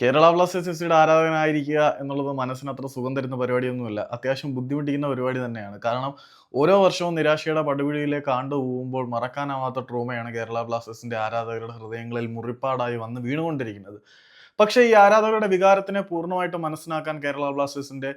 Kerala Blasters F സിയുടെ ആരാധകനായിരിക്കുക എന്നുള്ളത് മനസ്സിന് അത്ര സുഖം തരുന്ന പരിപാടിയൊന്നുമല്ല. അത്യാവശ്യം ബുദ്ധിമുട്ടിക്കുന്ന പരിപാടി തന്നെയാണ്. കാരണം ഓരോ വർഷവും നിരാശയുടെ പടുകുഴിയിലേക്ക് ആണ്ടു പോകുമ്പോൾ മറക്കാനാവാത്ത ട്രോമയാണ് കേരള ബ്ലാസ്റ്റേഴ്സിന്റെ ആരാധകരുടെ ഹൃദയങ്ങളിൽ മുറിപ്പാടായി വന്ന് വീണുകൊണ്ടിരിക്കുന്നത്. പക്ഷേ ഈ ആരാധകരുടെ വികാരത്തിനെ പൂർണമായിട്ട് മനസ്സിലാക്കാൻ കേരള ബ്ലാസ്റ്റേഴ്സിന്റെ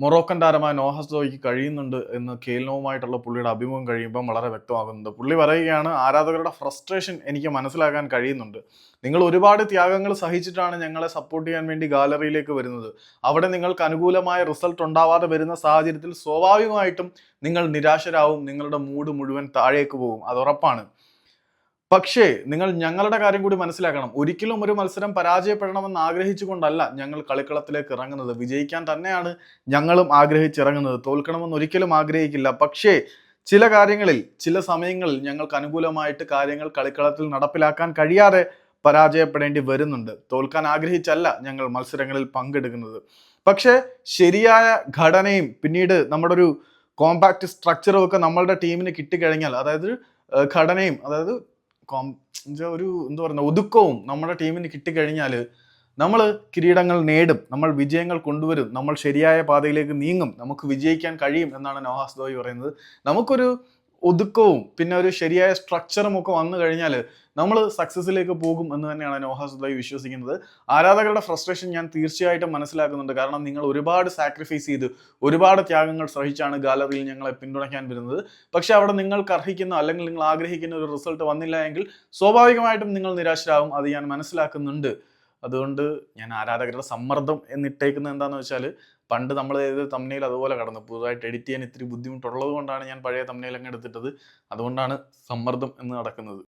മൊറോക്കൻ താരമായ നോഹസ് ദോയ്ക്ക് കഴിയുന്നുണ്ട് എന്ന് കേൽനോവുമായിട്ടുള്ള പുള്ളിയുടെ അഭിമുഖം കഴിയുമ്പോൾ വളരെ വ്യക്തമാകുന്നുണ്ട്. പുള്ളി പറയുകയാണ് ആരാധകരുടെ ഫ്രസ്ട്രേഷൻ എനിക്ക് മനസ്സിലാക്കാൻ കഴിയുന്നുണ്ട്. നിങ്ങൾ ഒരുപാട് ത്യാഗങ്ങൾ സഹിച്ചിട്ടാണ് ഞങ്ങളെ സപ്പോർട്ട് ചെയ്യാൻ വേണ്ടി ഗാലറിയിലേക്ക് വരുന്നത്. അവിടെ നിങ്ങൾക്ക് അനുകൂലമായ റിസൾട്ട് ഉണ്ടാവാതെ വരുന്ന സാഹചര്യത്തിൽ സ്വാഭാവികമായിട്ടും നിങ്ങൾ നിരാശരാകും നിങ്ങളുടെ മൂഡ് മുഴുവൻ താഴേക്ക് പോകും. അത് ഉറപ്പാണ്. പക്ഷേ നിങ്ങൾ ഞങ്ങളുടെ കാര്യം കൂടി മനസ്സിലാക്കണം. ഒരിക്കലും ഒരു മത്സരം പരാജയപ്പെടണമെന്ന് ആഗ്രഹിച്ചുകൊണ്ടല്ല ഞങ്ങൾ കളിക്കളത്തിലേക്ക് ഇറങ്ങുന്നത്. വിജയിക്കാൻ തന്നെയാണ് ഞങ്ങളും ആഗ്രഹിച്ചിറങ്ങുന്നത്. തോൽക്കണമെന്ന് ഒരിക്കലും ആഗ്രഹിക്കില്ല. പക്ഷേ ചില കാര്യങ്ങളിൽ ചില സമയങ്ങളിൽ ഞങ്ങൾക്ക് അനുകൂലമായിട്ട് കാര്യങ്ങൾ കളിക്കളത്തിൽ നടപ്പിലാക്കാൻ കഴിയാതെ പരാജയപ്പെടേണ്ടി വരുന്നുണ്ട്. തോൽക്കാൻ ആഗ്രഹിച്ചല്ല ഞങ്ങൾ മത്സരങ്ങളിൽ പങ്കെടുക്കുന്നത്. പക്ഷേ ശരിയായ ഘടനയും പിന്നീട് നമ്മുടെ ഒരു കോമ്പാക്ട് സ്ട്രക്ചറും ഒക്കെ നമ്മളുടെ ടീമിന് കിട്ടിക്കഴിഞ്ഞാൽ അതായത് ഘടനയും അതായത് കോം ഒരു എന്താ പറയുക ഒതുക്കവും നമ്മുടെ ടീമിന് കിട്ടിക്കഴിഞ്ഞാൽ നമ്മൾ കിരീടങ്ങൾ നേടും നമ്മൾ വിജയങ്ങൾ കൊണ്ടുവരും നമ്മൾ ശരിയായ പാതയിലേക്ക് നീങ്ങും നമുക്ക് വിജയിക്കാൻ കഴിയും എന്നാണ് നോഹാസ് ദോയി പറയുന്നത്. നമുക്കൊരു ഒതുക്കവും പിന്നെ ഒരു ശരിയായ സ്ട്രക്ചറും ഒക്കെ വന്നു കഴിഞ്ഞാൽ നമ്മൾ സക്സസിലേക്ക് പോകും എന്ന് തന്നെയാണ് നോഹ സുദായി വിശ്വസിക്കുന്നത്. ആരാധകരുടെ ഫ്രസ്ട്രേഷൻ ഞാൻ തീർച്ചയായിട്ടും മനസ്സിലാക്കുന്നുണ്ട്. കാരണം നിങ്ങൾ ഒരുപാട് സാക്രിഫൈസ് ചെയ്ത്. ഒരുപാട് ത്യാഗങ്ങൾ സഹിച്ചാണ് ഗാലറിയിൽ ഞങ്ങളെ പിന്തുണയ്ക്കാൻ വരുന്നത്. പക്ഷെ അവിടെ നിങ്ങൾക്ക് അർഹിക്കുന്ന അല്ലെങ്കിൽ നിങ്ങൾ ആഗ്രഹിക്കുന്ന ഒരു റിസൾട്ട് വന്നില്ല എങ്കിൽ സ്വാഭാവികമായിട്ടും നിങ്ങൾ നിരാശരാകും അത് ഞാൻ മനസ്സിലാക്കുന്നുണ്ട്. അതുകൊണ്ട് ഞാൻ ആരാധകരുടെ സമ്മർദ്ദം എന്നിട്ടേക്കുന്നത് എന്താണെന്ന് വെച്ചാൽ പണ്ട് നമ്മൾ ചെയ്ത തമ്മിൽ അതുപോലെ കടന്നു. പുതുതായിട്ട് എഡിറ്റ് ചെയ്യാൻ ഇത്തിരി ബുദ്ധിമുട്ടുള്ളത് കൊണ്ടാണ് ഞാൻ പഴയ തമ്മിൽ അങ്ങ് എടുത്തിട്ടത്. അതുകൊണ്ടാണ് സമ്മർദ്ദം എന്ന് നടക്കുന്നത്.